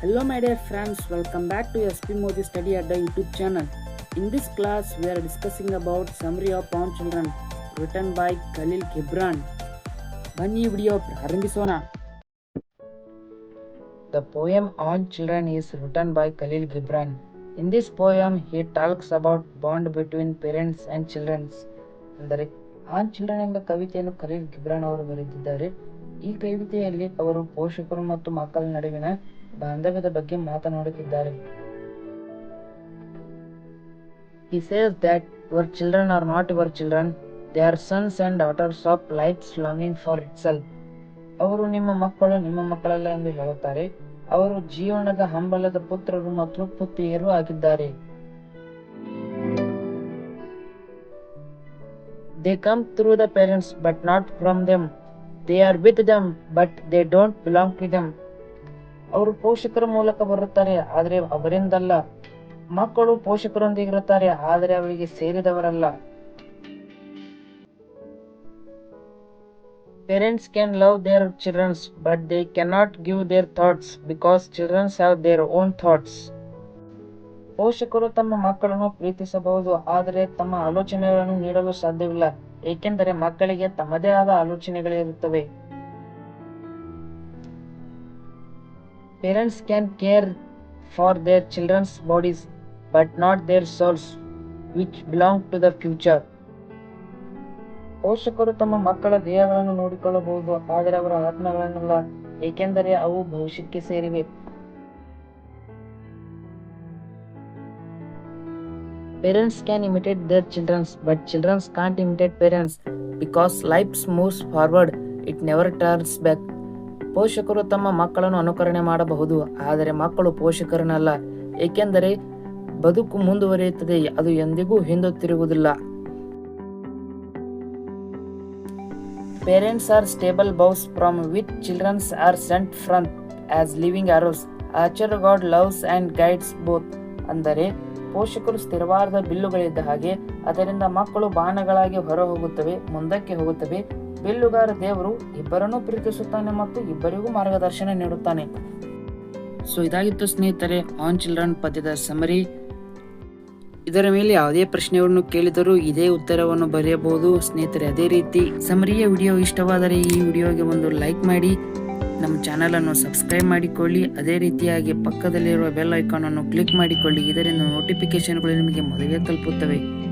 Hello my dear friends, welcome back to SP Modi Study Adda YouTube channel. In this class, we are discussing about Summary of Pound Children written by Khalil Gibran. ಬನ್ನಿ video ಪ್ರಾರಂಭಿಸೋಣ The poem On Children is written by Khalil Gibran. In this poem, he talks about bond between parents and children. ಅಂದರೆ on children ಎಂಬ ಕವಿತೆಯನ್ನು Khaleel Gibran ಅವರು ಬರೆದಿದ್ದಾರೆ ಈ ಕವಿತೆಯಲ್ಲಿ ಅವರು ಪೋಷಕರು ಮತ್ತು ಮಕ್ಕಳ ನಡುವಿನ ಬಾಂಧವ್ಯದ ಬಗ್ಗೆ ಮಾತನಾಡುತ್ತಿದ್ದಾರೆ He says that your children are not your children, they are sons and daughters of life's longing for itself. ಅವರು ನಿಮ್ಮ ಮಕ್ಕಳು ನಿಮ್ಮ ಮಕ್ಕಳಲ್ಲ ಎಂದು ಹೇಳುತ್ತಾರೆ ಅವರು ಜೀವನದ ಹಂಬಲದ ಪುತ್ರರು ಮತ್ತು ಪುತ್ರಿಯರು ಆಗಿದ್ದಾರೆ They come through the parents but not from them. They are with them but they don't belong to them ಅವರು ಪೋಷಕರ ಮೂಲಕ ಬರುತ್ತಾರೆ, ಆದರೆ ಅವರಿಂದಲ್ಲ. ಮಕ್ಕಳು ಪೋಷಕರೊಂದಿಗೆ ಇರುತ್ತಾರೆ, ಆದರೆ ಅವರಿಗೆ ಸೇರಿದವರಲ್ಲ. Parents can love their childrens but they cannot give their thoughts because childrens have their own thoughts ಪೋಷಕರು ತಮ್ಮ ಮಕ್ಕಳನ್ನು ಪ್ರೀತಿಸಬಹುದು, ಆದರೆ ತಮ್ಮ ಆಲೋಚನೆಗಳನ್ನು ನೀಡಲು ಸಾಧ್ಯವಿಲ್ಲ. ಏಕೆಂದರೆ ಮಕ್ಕಳಿಗೆ ತಮ್ಮದೇ ಆದ ಆಲೋಚನೆಗಳಿರುತ್ತವೆ. Parents can care for their childrens bodies but not their souls which belong to the future ಪೋಷಕರು ತಮ್ಮ ಮಕ್ಕಳ ದೇಹಗಳನ್ನು ನೋಡಿಕೊಳ್ಳಬಹುದು, ಆದರೆ ಅವರ ಆತ್ಮಗಳನ್ನೆಲ್ಲ, ಏಕೆಂದರೆ ಅವು ಭವಿಷ್ಯಕ್ಕೆ ಸೇರಿವೆ. Parents can imitate their children, but children can't imitate parents because life moves forward, it never turns back. ಪೋಷಕರು ತಮ್ಮ ಮಕ್ಕಳನ್ನು ಅನುಕರಣೆ ಮಾಡಬಹುದು ಆದರೆ ಮಕ್ಕಳು ಪೋಷಕರನ್ನಲ್ಲ. ಏಕೆಂದರೆ ಬದುಕು ಮುಂದುವರಿಯುತ್ತದೆ ಅದು ಎಂದಿಗೂ ಹಿಂದುತ್ತಿರುವುದಿಲ್ಲ. Parents are stable bows from with childrens are sent from as living arrows archer God loves and guides both ಅಂದರೆ ಪೋಷಕರು ಸ್ಥಿರವಾದ ಬಿಲ್ಲುಗಳಿದ್ದ ಹಾಗೆ ಅದರಿಂದ ಮಕ್ಕಳು ಬಾಣಗಳಾಗಿ ಹೊರ ಹೋಗುತ್ತವೆ ಮುಂದಕ್ಕೆ ಹೋಗುತ್ತವೆ. ಬಿಲ್ಲುಗಾರ ದೇವರು ಇಬ್ಬರನ್ನೂ ಪ್ರೀತಿಸುತ್ತಾನೆ ಮತ್ತು ಇಬ್ಬರಿಗೂ ಮಾರ್ಗದರ್ಶನ ನೀಡುತ್ತಾನೆ. ಸೊ ಇದಾಗಿತ್ತು ಸ್ನೇಹಿತರೆ ಆನ್ ಚಿಲ್ಡ್ರನ್ ಪದ್ಯದ ಸಮರಿ ಇದರ ಮೇಲೆ ಯಾವುದೇ ಪ್ರಶ್ನೆಯನ್ನು ಕೇಳಿದರೂ ಇದೇ ಉತ್ತರವನ್ನು ಬರೆಯಬಹುದು. ಸ್ನೇಹಿತರೆ, ಅದೇ ರೀತಿ ಸಮರಿಯ ವಿಡಿಯೋ ಇಷ್ಟವಾದರೆ ಈ ವಿಡಿಯೋಗೆ ಒಂದು ಲೈಕ್ ಮಾಡಿ. ನಮ್ಮ ಚಾನಲನ್ನು ಸಬ್ಸ್ಕ್ರೈಬ್ ಮಾಡಿಕೊಳ್ಳಿ. ಅದೇ ರೀತಿಯಾಗಿ ಪಕ್ಕದಲ್ಲಿರುವ ಬೆಲ್ ಐಕಾನನ್ನು ಕ್ಲಿಕ್ ಮಾಡಿಕೊಳ್ಳಿ. ಇದರಿಂದ ನೋಟಿಫಿಕೇಶನ್ಗಳು ನಿಮಗೆ ಮೊದಲೇ ತಲುಪುತ್ತವೆ.